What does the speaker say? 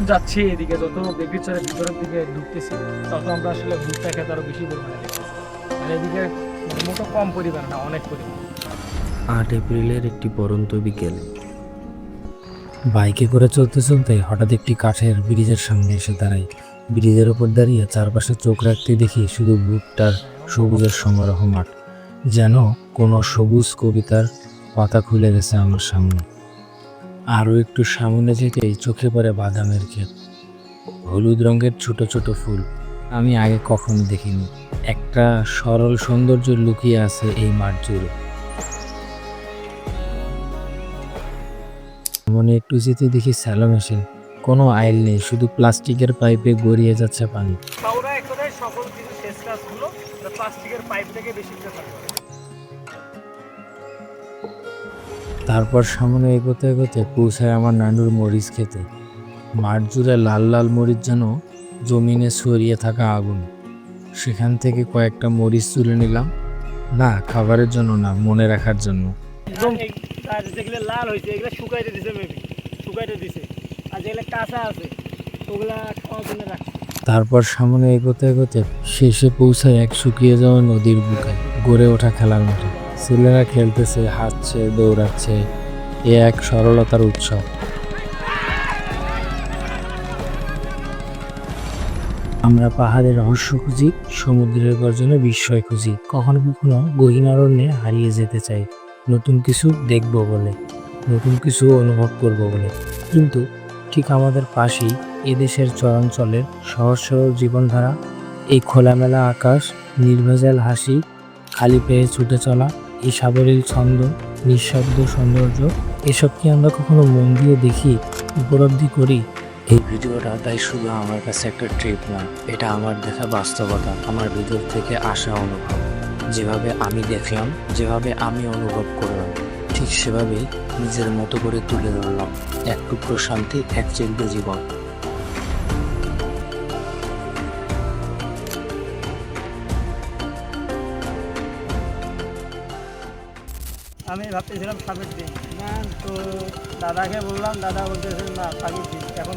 দূর যাচ্ছি এদিকে, যত বেগরিচরের ভিতরের দিকে ঢুকতেছি, তত আমরা আসলে ভুট্টা খেতে আরও বেশি পরিমাণে দেখতেছি মানে এদিকে মোটো কম পরিমাণে না, অনেক পরিমাণ। আট এপ্রিলের একটি পরন্ত বিকেল। বাইকে করে চলতে চলতে হঠাৎ একটি কাঠের ব্রিজের সামনে এসে দাঁড়াই। ব্রিজের ওপর দাঁড়িয়ে চারপাশে চোখ রাখতে দেখি শুধু ভুট্টার সবুজের সমারোহ মাঠ, যেন কোনো সবুজ কবিতার পাতা খুলে গেছে আমার সামনে। আরও একটু সামনে যেতেই চোখে পড়ে বাদামের ক্ষেত। হলুদ রঙের ছোট ছোট ফুল আমি আগে কখনো দেখিনি। একটা সরল সৌন্দর্য লুকিয়ে আছে এই মাঠ জুড়ে। মনে একটু যেতে দেখি স্যালো মেশিন। কোনো আইল নেই, শুধু প্লাস্টিকের পাইপে গড়িয়ে যাচ্ছে পানি। তারপর সামনে এগোতে এগোতে পৌঁছায় আমার নানুর মরিচ খেতে। মাঠ জুড়ে লাল লাল মরিচ যেন জমিনে ছড়িয়ে থাকা আগুন। সেখান থেকে কয়েকটা মরিচ তুলে নিলাম। না খাবারের জন্য না মনে রাখার জন্য। একদম যেগুলো লাল হয়েছে এগুলো শুকাইতে দিছে মেবি শুকাইতে দিছে। আর যেগুলো কাঁচা আছে ওগুলা খাওয়ার জন্য রাখছে। তারপর সামনে এগোতে এগোতে শেষে পৌঁছায় এক শুকিয়ে যাওয়া নদীর বুকে গড়ে ওঠা খেলার মাঠে। ছেলেরা খেলতেছে, হাঁটছে, দৌড়াচ্ছে। এ এক সরলতার উৎসব। আমরা পাহাড়ের রহস্য খুঁজি, সমুদ্রের গর্জনে বিস্ময় খুঁজি। কখনো কখনো গহীন অরণ্যে হারিয়ে যেতে চাই। নতুন কিছু দেখব বলে, নতুন কিছু অনুভব করব বলে। কিন্তু ঠিক আমাদের পাশেই এদেশের চরাঞ্চলের সহজ সরল জীবনধারা, এই খোলামেলা আকাশ, নির্ভেজাল হাসি, খালি পেয়ে ছুটে চলা এই সাবলীল ছন্দ, নিঃশব্দ সৌন্দর্য, এসব কি আমরা কখনো মন দিয়ে দেখি, উপলব্ধি করি? এই ভিডিওটা তাই শুধু আমার কাছে একটা ট্রিপ না, এটা আমার দেখা বাস্তবতা, আমার ভিতর থেকে আসা অনুভব। যেভাবে আমি দেখলাম, যেভাবে আমি অনুভব করলাম, ঠিক সেভাবেই নিজের মতো করে তুলে ধরলাম। এক টুকরো শান্তি, এক চিন্তা জীবন। আমি ভাবতেছিলাম সাপের দিন তো দাদাকে বললাম দাদা বলতেছে না সাপের দিন এখন